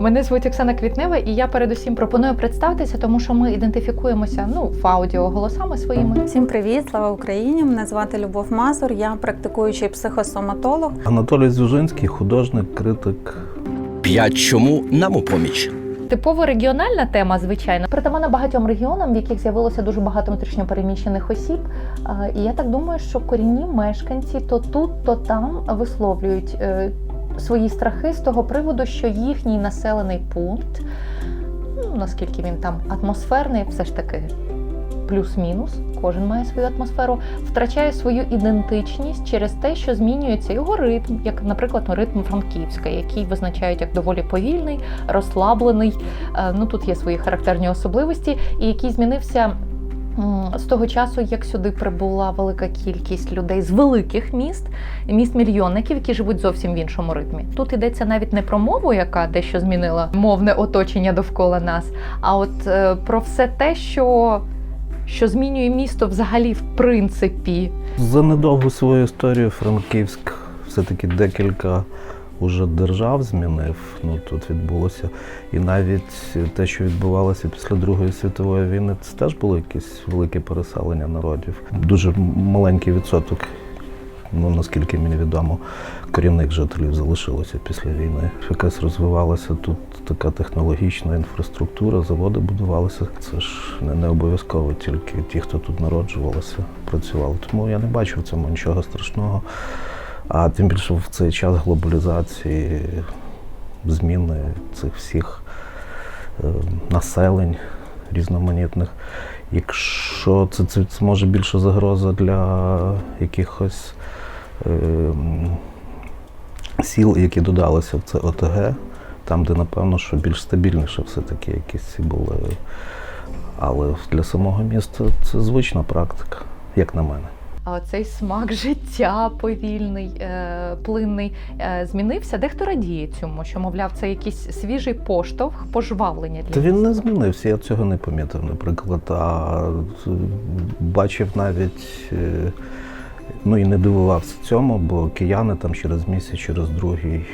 Мене звуть Оксана Квітнева, і я передусім пропоную представитися, тому що ми ідентифікуємося ну в аудіо голосами своїми. Всім привіт, слава Україні! Мене звати Любов Мазур. Я практикуючий психосоматолог. Анатолій Зюжинський, художник, критик. П'ять чому нам у поміч. Типово регіональна тема, звичайно, притаманна багатьом регіонам, в яких з'явилося дуже багато внутрішньопереміщених осіб. І я так думаю, що корінні мешканці то тут, то там висловлюють е, свої страхи з того приводу, що їхній населений пункт, ну наскільки він там атмосферний, все ж таки. Плюс-мінус, кожен має свою атмосферу, втрачає свою ідентичність через те, що змінюється його ритм, як, наприклад, ритм Франківська, який визначають як доволі повільний, розслаблений. Е, Ну тут є свої характерні особливості, і який змінився з того часу, як сюди прибула велика кількість людей з великих міст, міст мільйонників, які живуть зовсім в іншому ритмі. Тут йдеться навіть не про мову, яка дещо змінила мовне оточення довкола нас, а от е, про все те, що. Що змінює місто взагалі в принципі. За недовгу свою історію Франківськ все-таки декілька уже держав змінив. Ну тут відбулося. І навіть те, що відбувалося після Другої світової війни, це теж було якесь велике переселення народів. Дуже маленький відсоток. Ну, наскільки мені відомо, корінних жителів залишилося після війни. Якась розвивалася тут така технологічна інфраструктура, заводи будувалися. Це ж не, обов'язково тільки ті, хто тут народжувалися, працювали. Тому я не бачу в цьому нічого страшного. А тим більше в цей час глобалізації, зміни цих всіх е, населень різноманітних. Якщо це, це, це може більше загроза для якихось е, сіл, які додалися в це ОТГ, там, де напевно, що більш стабільніше все-таки якісь були. Але для самого міста це звична практика, як на мене. Цей смак життя повільний, е, плинний е, змінився. Дехто радіє цьому, що мовляв, це якийсь свіжий поштовх, пожвавлення для Та він не змінився, я цього не помітив, наприклад. А е, бачив навіть, ну і не дивувався цьому, бо кияни там через місяць, через другий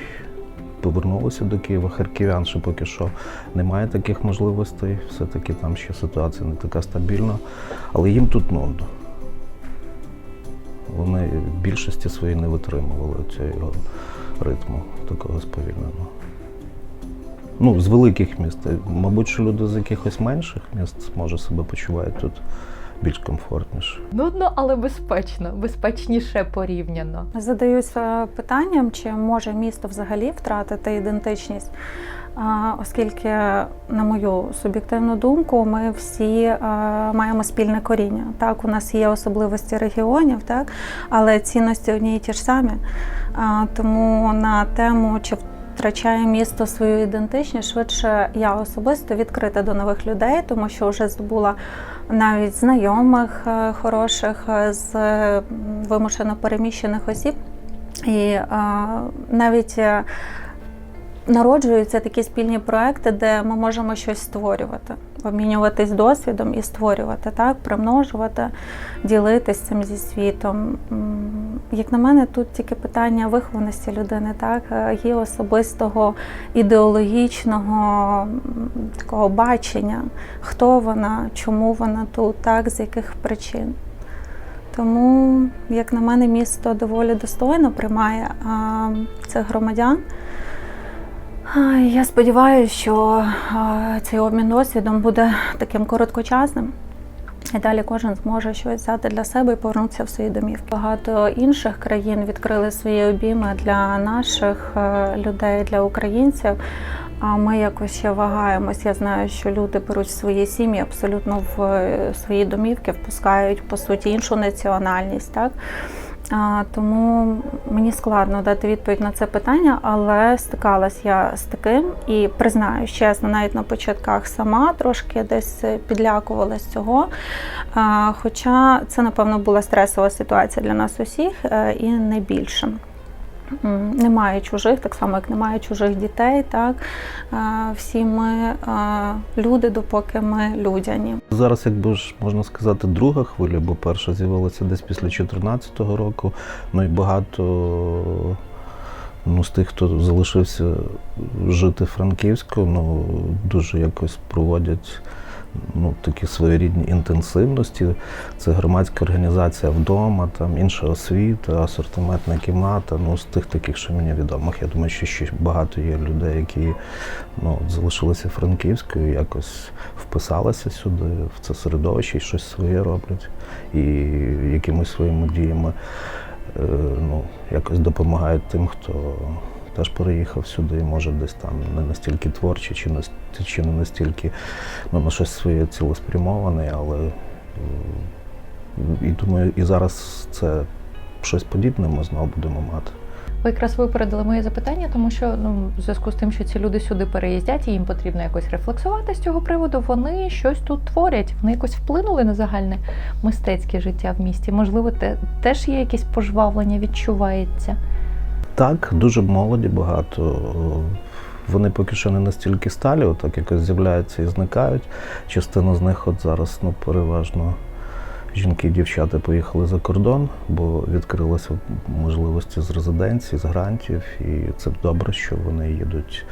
повернулися до Києва. Харків'ян ще поки що немає таких можливостей. Все-таки там ще ситуація не така стабільна. Але їм тут нудно. Вони в більшості своїй не витримували цього ритму такого сповільненого. Ну, з великих міст. Мабуть, що люди з якихось менших міст може себе почувають тут більш комфортніше. Нудно, але безпечно, безпечніше порівняно. Задаюся питанням, чи може місто взагалі втратити ідентичність. Оскільки, на мою суб'єктивну думку, ми всі маємо спільне коріння. Так, у нас є особливості регіонів, так, але цінності одні і ті ж самі. Тому на тему, чи втрачає місто свою ідентичність, швидше я особисто відкрита до нових людей, тому що вже здобула навіть знайомих е, хороших е, з е, вимушено переміщених осіб. І навіть народжуються такі спільні проекти, де ми можемо щось створювати, обмінюватись досвідом і створювати, так, примножувати, ділитись цим зі світом. Як на мене, тут тільки питання вихованості людини, так, е, її особистого ідеологічного такого бачення, хто вона, чому вона тут, так, з яких причин. Тому, як на мене, місто доволі достойно приймає а, цих громадян. Я сподіваюся, що цей обмін досвідом буде таким короткочасним. І далі кожен зможе щось взяти для себе і повернутися в свої домівки. Багато інших країн відкрили свої обійми для наших е, людей, для українців. А ми якось ще вагаємось. Я знаю, що люди беруть свої сім'ї абсолютно в е, свої домівки, впускають по суті іншу національність, так тому мені складно дати відповідь на це питання, але стикалась я з таким і признаю чесно, навіть на початках сама трошки десь підлякувалась цього. Хоча це, напевно, була стресова ситуація для нас усіх е, і не більше. Немає чужих, так само як немає чужих дітей. Так Е, всі ми е, люди, допоки ми людяні. Зараз, якби ж можна сказати, друга хвиля, бо перша з'явилася десь після 2014 року. Ну і багато ну, з тих, хто залишився жити Франківську, ну дуже якось проводять ну, такі своєрідні інтенсивності. Це громадська організація вдома, там інша освіта, асортиментна кімната. Ну, з тих таких, що мені відомих. Я думаю, що ще багато є людей, які ну, залишилися франківською, якось вписалися сюди, в це середовище і щось своє роблять. І якимись своїми діями е, ну, якось допомагають тим, хто теж переїхав сюди, може десь там не настільки творчий, чи, нас- чи не настільки ну, на щось своє цілеспрямований, але і думаю, і зараз це щось подібне ми знову будемо мати. Ви якраз випередили моє запитання, тому що ну, в зв'язку з тим, що ці люди сюди переїздять, і їм потрібно якось рефлексувати з цього приводу. Вони щось тут творять, вони якось вплинули на загальне мистецьке життя в місті. Можливо, те теж є якесь пожвавлення, відчувається. Так, дуже молоді багато. Вони поки що не настільки сталі, отак якось з'являються і зникають. Частина з них от зараз ну, переважно жінки і дівчата поїхали за кордон, бо відкрилися можливості з резиденцій, з грантів, і це добре, що вони їдуть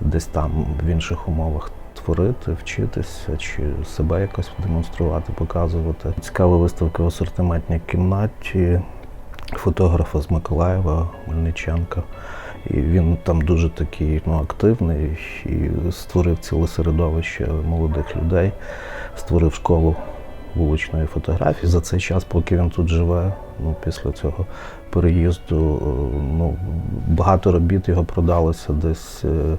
десь там в інших умовах. Творити, вчитися чи себе якось демонструвати, показувати. Цікава виставка в асортиментній кімнаті фотографа з Миколаєва Мельниченка. І він там дуже такий ну, активний і створив ціле середовище молодих людей, створив школу вуличної фотографії. За цей час, поки він тут живе, ну, після цього переїзду, е, ну, багато робіт його продалося десь е,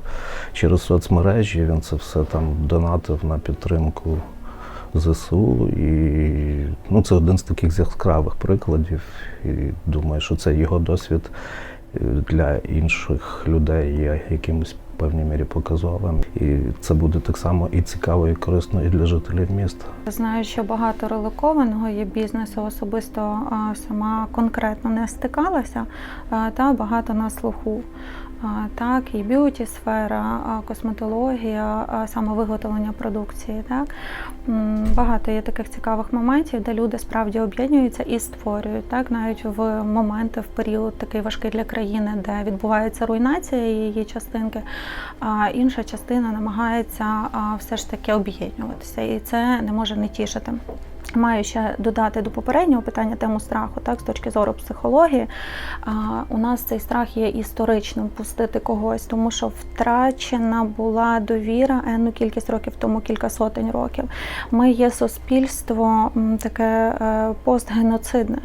через соцмережі. Він це все там донатив на підтримку ЗСУ. І ну, це один з таких яскравих прикладів. І думаю, що це його досвід е, для інших людей є якимось певній мірі показовим. І це буде так само і цікаво, і корисно і для жителів міста. Знаю, що багато релокованого є бізнесу, особисто сама конкретно не стикалася, та багато на слуху. Так, і б'юті сфера, косметологія, а, саме виготовлення продукції. Так багато є таких цікавих моментів, де люди справді об'єднуються і створюють. Так, навіть в моменти, в період такий важкий для країни, де відбувається руйнація її частинки, а інша частина намагається все ж таки об'єднуватися, і це не може не тішити. Маю ще додати до попереднього питання тему страху, так з точки зору психології. А, у нас цей страх є історичним пустити когось, тому що втрачена була довіра енну кількість років тому, кілька сотень років. Ми є суспільство таке е, постгеноцидне.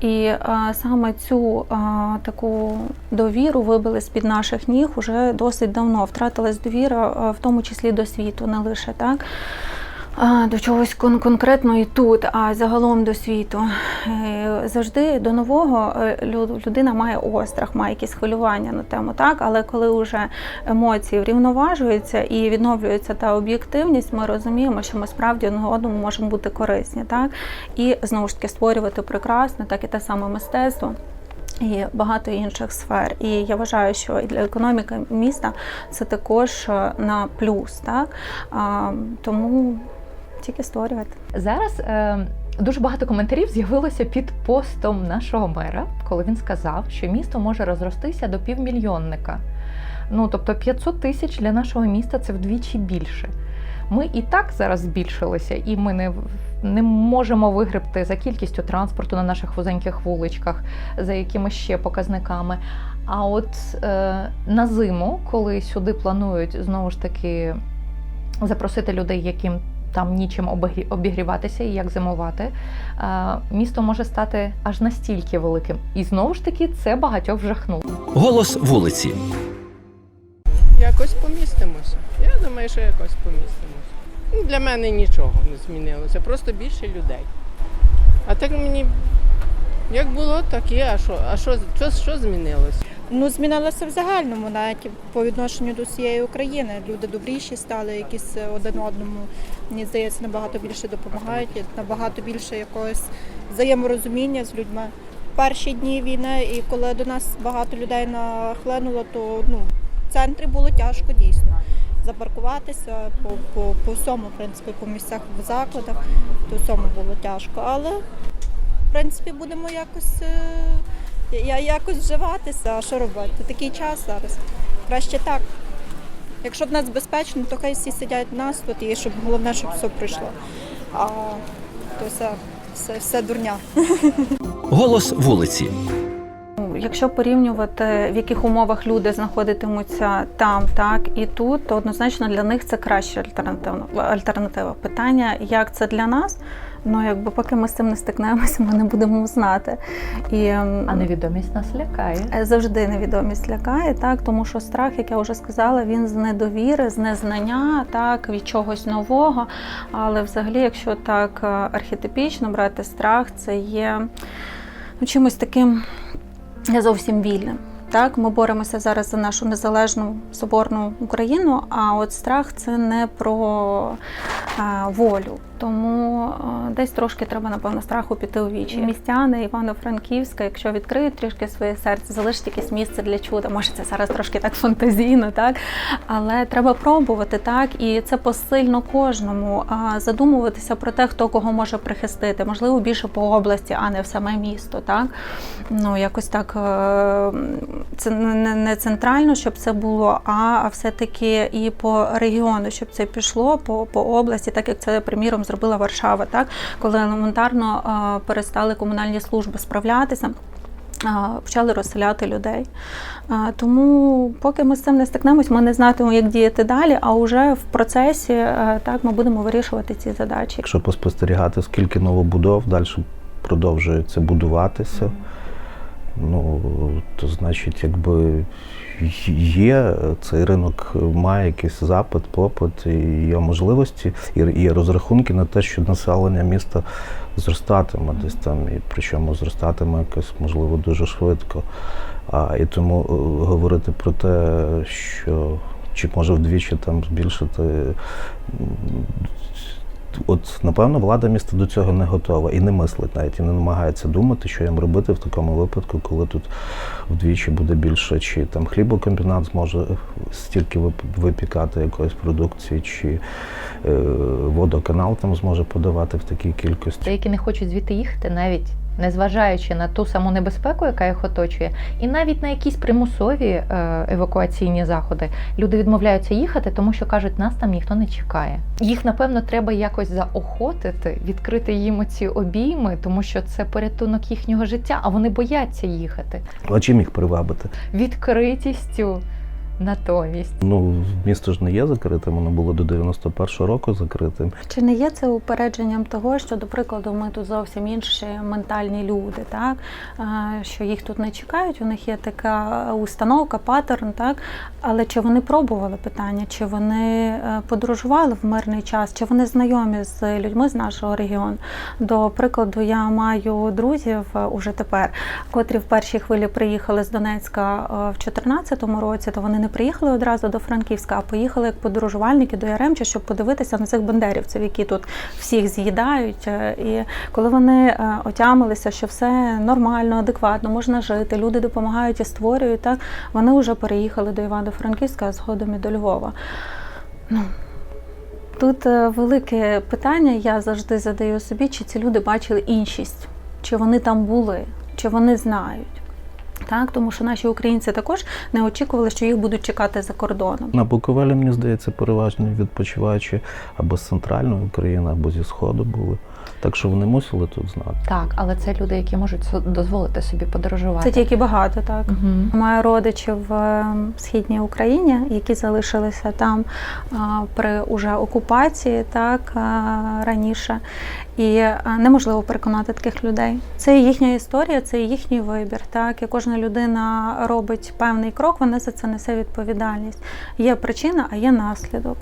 І е, саме цю е, таку довіру вибили з-під наших ніг уже досить давно. Втратилась довіра, в тому числі до світу, не лише так. До чогось кон- конкретно і тут, а загалом до світу. Е, Завжди до нового е, лю- людина має острах, має якісь хвилювання на тему, так? Але коли вже емоції врівноважуються і відновлюється та об'єктивність, ми розуміємо, що ми справді одному можемо бути корисні, так? І знову ж таки створювати прекрасне, так і те саме мистецтво. І багато інших сфер. І я вважаю, що і для економіки міста це також е, на плюс, так? Тому тільки створювати. Зараз е, дуже багато коментарів з'явилося під постом нашого мера, коли він сказав, що місто може розростися до півмільйонника. Ну тобто 500 тисяч для нашого міста це вдвічі більше. Ми і так зараз збільшилися, і ми не, не можемо вигребти за кількістю транспорту на наших вузеньких вуличках, за якимись ще показниками. А от е, на зиму, коли сюди планують знову ж таки запросити людей, яким там нічим обігріватися і як зимувати, місто може стати аж настільки великим. І знову ж таки це багатьох вжахнуло. Голос вулиці. Якось помістимося. Я думаю, що якось помістимося. Ну, Для мене нічого не змінилося, просто більше людей. А так мені Як було, так і. А що? А що, що, що змінилось? Ну, змінилося в загальному, навіть по відношенню до всієї України. Люди добріші стали, якісь один одному, мені здається, набагато більше допомагають, набагато більше якогось взаєморозуміння з людьми. Перші дні війни, і коли до нас багато людей нахлинуло, то ну, в центрі було тяжко дійсно. Запаркуватися по, по, по всьому, в принципі, по місцях в закладах, то всьому було тяжко. Але в принципі будемо якось. Я якось вживатися, а що робити? Такий час зараз. Краще так. Якщо в нас безпечно, то хай всі сидять в нас тут і щоб головне, щоб все пройшло. А то все, все, все дурня. Голос вулиці. Ну, Якщо порівнювати, в яких умовах люди знаходитимуться там, так і тут, то однозначно для них це краща альтернатива. альтернатива. Питання, як це для нас? Ну, якби поки ми з цим не стикнемося, ми не будемо знати. І ем, А невідомість нас лякає. Е, Завжди невідомість лякає, так тому що страх, як я вже сказала, він з недовіри, з незнання, так від чогось нового. Але взагалі, якщо так е, архетипічно брати страх, це є ну, чимось таким не зовсім вільним. Так, ми боремося зараз за нашу незалежну соборну Україну. А от страх це не про а, волю. Тому десь трошки треба, напевно, страху піти у вічі. Містяни Івано-Франківська, якщо відкриють трішки своє серце, залишить якесь місце для чуда. Може, це зараз трошки так фантазійно, так але треба пробувати так, і це посильно кожному. Задумуватися про те, хто кого може прихистити, можливо, більше по області, а не в саме місто. Так ну якось так е, це не, не центрально, щоб це було, а все-таки і по регіону, щоб це пішло по, по області, так як це приміром зробила Варшава, так коли елементарно перестали комунальні служби справлятися. Почали розселяти людей. Тому, поки ми з цим не стикнемось, ми не знатимемо, як діяти далі. А вже в процесі так ми будемо вирішувати ці задачі. Якщо поспостерігати, скільки новобудов далі продовжується будуватися, ну то значить, якби є цей ринок, має якийсь запит, попит, і є можливості, і є розрахунки на те, що населення міста зростатиме десь там, і причому зростатиме якось, можливо, дуже швидко. А, і тому е, говорити про те, що чи може вдвічі там збільшити. От, напевно, влада міста до цього не готова і не мислить навіть і не намагається думати, що їм робити в такому випадку, коли тут вдвічі буде більше, чи там хлібокомбінат зможе стільки випікати якоїсь продукції, чи е, водоканал там зможе подавати в такій кількості. Деякі не хочуть звідти їхати, навіть незважаючи на ту саму небезпеку, яка їх оточує, і навіть на якісь примусові е, евакуаційні заходи. Люди відмовляються їхати, тому що кажуть, нас там ніхто не чекає. Їх напевно треба якось заохотити, відкрити їм ці обійми, тому що це порятунок їхнього життя, а вони бояться їхати А чим їх привабити? відкритістю. Натомість. Ну, місто ж не є закритим, воно було до 91-го року закритим. Чи не є це упередженням того, що, до прикладу, ми тут зовсім інші ментальні люди, так? Що їх тут не чекають, у них є така установка, паттерн, так? Але чи вони пробували питання, чи вони е, подорожували в мирний час, чи вони знайомі з людьми з нашого регіону? До прикладу, я маю друзів е, уже тепер, котрі в першій хвилі приїхали з Донецька е, в 2014 році, то вони не приїхали одразу до Франківська, а поїхали як подорожувальники до Яремча, щоб подивитися на цих бандерівців, які тут всіх з'їдають. Е, І коли вони е, отямилися, що все нормально, адекватно, можна жити, люди допомагають і створюють, так вони вже переїхали до Івано-Франківська, а згодом і до Львова. Ну, Тут е, велике питання, я завжди задаю собі, чи ці люди бачили іншість, чи вони там були, чи вони знають. Так, тому що наші українці також не очікували, що їх будуть чекати за кордоном. На Буковелі, мені здається, переважно відпочиваючи або з центральної України, або зі Сходу були. Так що вони мусили тут знати. так, але це люди, які можуть дозволити собі подорожувати. Це тільки багато, так. Мгм. Маю родичів в е, східній Україні, які залишилися там а, при уже окупації, так а, раніше, і неможливо переконати таких людей. Це їхня історія, це їхній вибір. Так і кожна людина робить певний крок, вона за це несе відповідальність. Є причина, а є наслідок.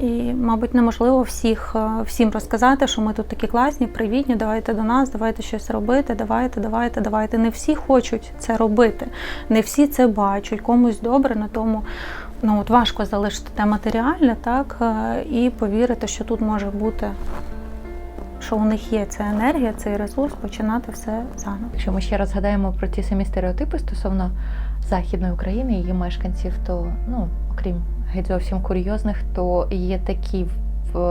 І, мабуть, неможливо всіх е, всім розказати, що ми тут такі класні, привітні, давайте до нас, давайте щось робити, давайте, давайте, давайте. Не всі хочуть це робити, не всі це бачать. Комусь добре на тому. Ну от важко залишити те матеріальне, так е, і повірити, що тут може бути, що у них є ця енергія, цей ресурс, починати все заново. Якщо ми ще раз згадаємо про ті самі стереотипи стосовно Західної України її мешканців, то ну, окрім геть зовсім курйозних, то є такі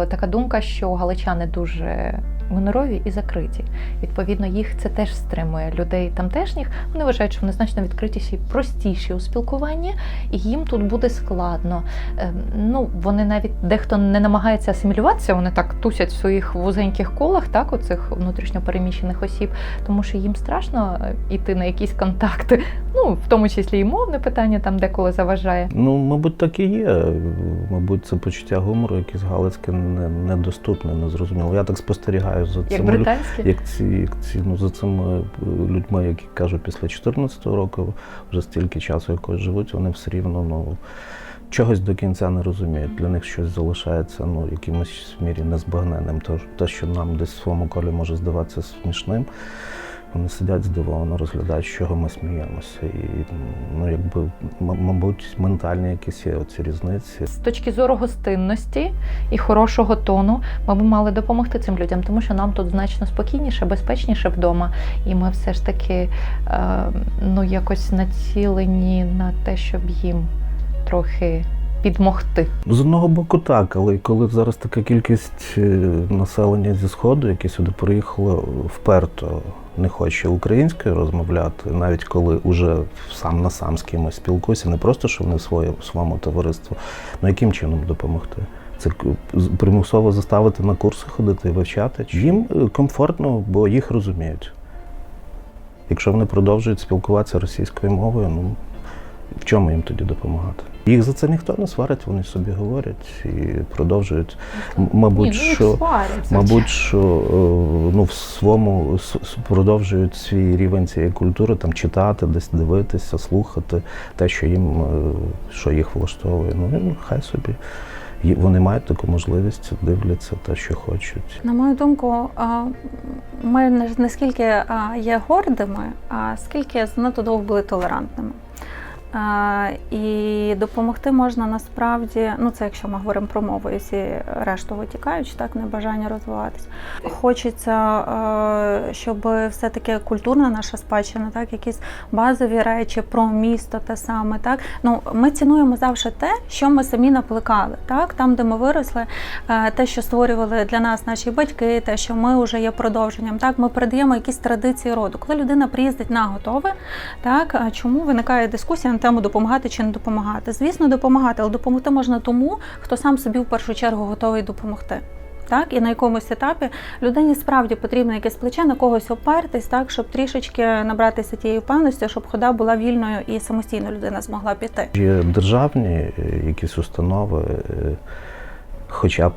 така думка, що галичани дуже гонорові і закриті. Відповідно, їх це теж стримує людей тамтешніх. Вони вважають, що вони значно відкритіші, простіші у спілкуванні, і їм тут буде складно. Ем, Ну, вони навіть дехто не намагається асимілюватися, вони так тусять в своїх вузеньких колах, так, оцих внутрішньопереміщених осіб, тому що їм страшно е, йти на якісь контакти. Ну, в тому числі і мовне питання там деколи заважає. Ну, мабуть, так і є. Мабуть, це почуття гумору, якесь галицьке не- недоступне, незрозуміло. Я так спостерігаю за Як цими британські. як ці, як ці ну, за цими е, людьми, які кажуть, після 14-го року вже стільки часу якось живуть, вони все рівно ну, чогось до кінця не розуміють. Для них щось залишається ну, якимось в мірі незбагненним. То, те, що нам десь в своєму колі може здаватися смішним. Вони сидять здивовано, розглядають, з чого ми сміємося. І ну, якби, мабуть, ментальні якісь є оці різниці. З точки зору гостинності і хорошого тону, ми б мали допомогти цим людям, тому що нам тут значно спокійніше, безпечніше вдома. І ми все ж таки е, ну, якось націлені на те, щоб їм трохи підмогти. З одного боку, так, але коли зараз така кількість е, населення зі Сходу, яке сюди приїхало, вперто не хоче українською розмовляти, навіть коли уже сам на сам з кимось спілкуюся, не просто що вони в своє- своєму товариству, ну яким чином допомогти? Це примусово заставити на курси ходити і вивчати. Їм е, комфортно, бо їх розуміють. Якщо вони продовжують спілкуватися російською мовою, ну в чому їм тоді допомагати? Їх за це ніхто не сварить, вони собі говорять і продовжують. Мабуть, Ні, ну, що сварять, мабуть, що е, ну в своєму продовжують свій рівень цієї культури там читати, десь дивитися, слухати те, що їм е, що їх влаштовує. Ну хай собі. Вони мають таку можливість, дивляться те, що хочуть. На мою думку, ми не скільки є гордими, а скільки занадто довго були толерантними. І допомогти можна насправді, ну це якщо ми говоримо про мову, і всі решту витікаючи, так небажання розвиватись. Хочеться, е, щоб все-таки культурна наша спадщина, так, якісь базові речі про місто, те саме. Так? Ну, ми цінуємо завжди те, що ми самі напликали, так? там, де ми виросли, е, те, що створювали для нас наші батьки, те, що ми вже є продовженням. Так, ми передаємо якісь традиції роду. Коли людина приїздить на готове, так чому виникає дискусія тему допомагати чи не допомагати? Звісно, допомагати, але допомогти можна тому, хто сам собі в першу чергу готовий допомогти. Так, і на якомусь етапі людині справді потрібно якесь плече на когось опертись, так, щоб трішечки набратися тієї впевненості, щоб хода була вільною і самостійно людина змогла піти. Є державні якісь установи, е, хоча б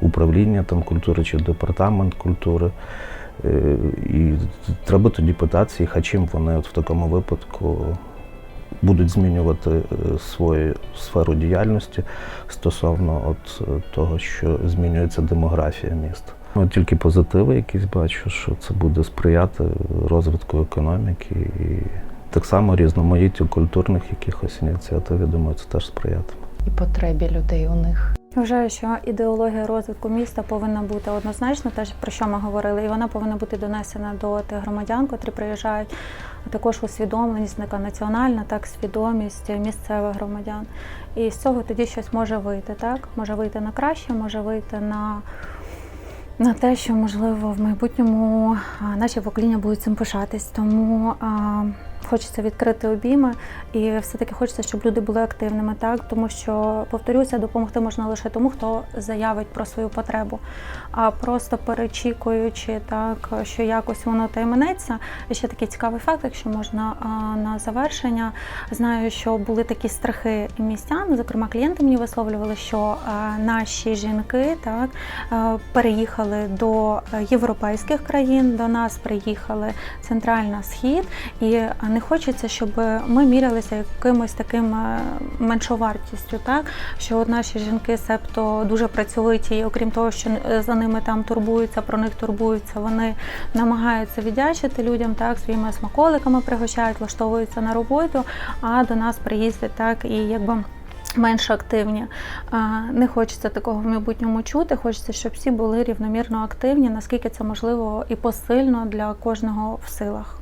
управління там культури чи департамент культури. Е, І треба тоді питатися їх, а чим вони от в такому випадку будуть змінювати е, свою сферу діяльності стосовно от е, того, що змінюється демографія міста. Ну, тільки позитиви якісь бачу, що це буде сприяти розвитку економіки і так само різноманіттю культурних якихось ініціатив, я думаю, це теж сприятиме. І потребі людей у них. Вважаю, що ідеологія розвитку міста повинна бути однозначно, теж про що ми говорили, і вона повинна бути донесена до тих громадян, котрі приїжджають. А також усвідомленість, така національна, так свідомість місцевих громадян. І з цього тоді щось може вийти. Так може вийти на краще, може вийти на. На те, що можливо в майбутньому наші покоління будуть цим пишатись, тому а, хочеться відкрити обійми, і все-таки хочеться, щоб люди були активними, так тому що повторюся, допомогти можна лише тому, хто заявить про свою потребу. А просто перечікуючи так, що якось воно тайменеться. І ще такий цікавий факт, якщо можна на завершення. Знаю, що були такі страхи містян. Зокрема, клієнти мені висловлювали, що наші жінки так переїхали до європейських країн, до нас приїхали центральна схід, і не хочеться, щоб ми мірялися якимось таким е, меншовартістю, так що от наші жінки, себто дуже працьовиті, і окрім того, що е, за ними там турбуються, про них турбуються, вони намагаються віддячити людям, так своїми смаколиками пригощають, влаштовуються на роботу, а до нас приїздять так і якби. Менш активні. Не хочеться такого в майбутньому чути. Хочеться, щоб всі були рівномірно активні, наскільки це можливо і посильно для кожного в силах.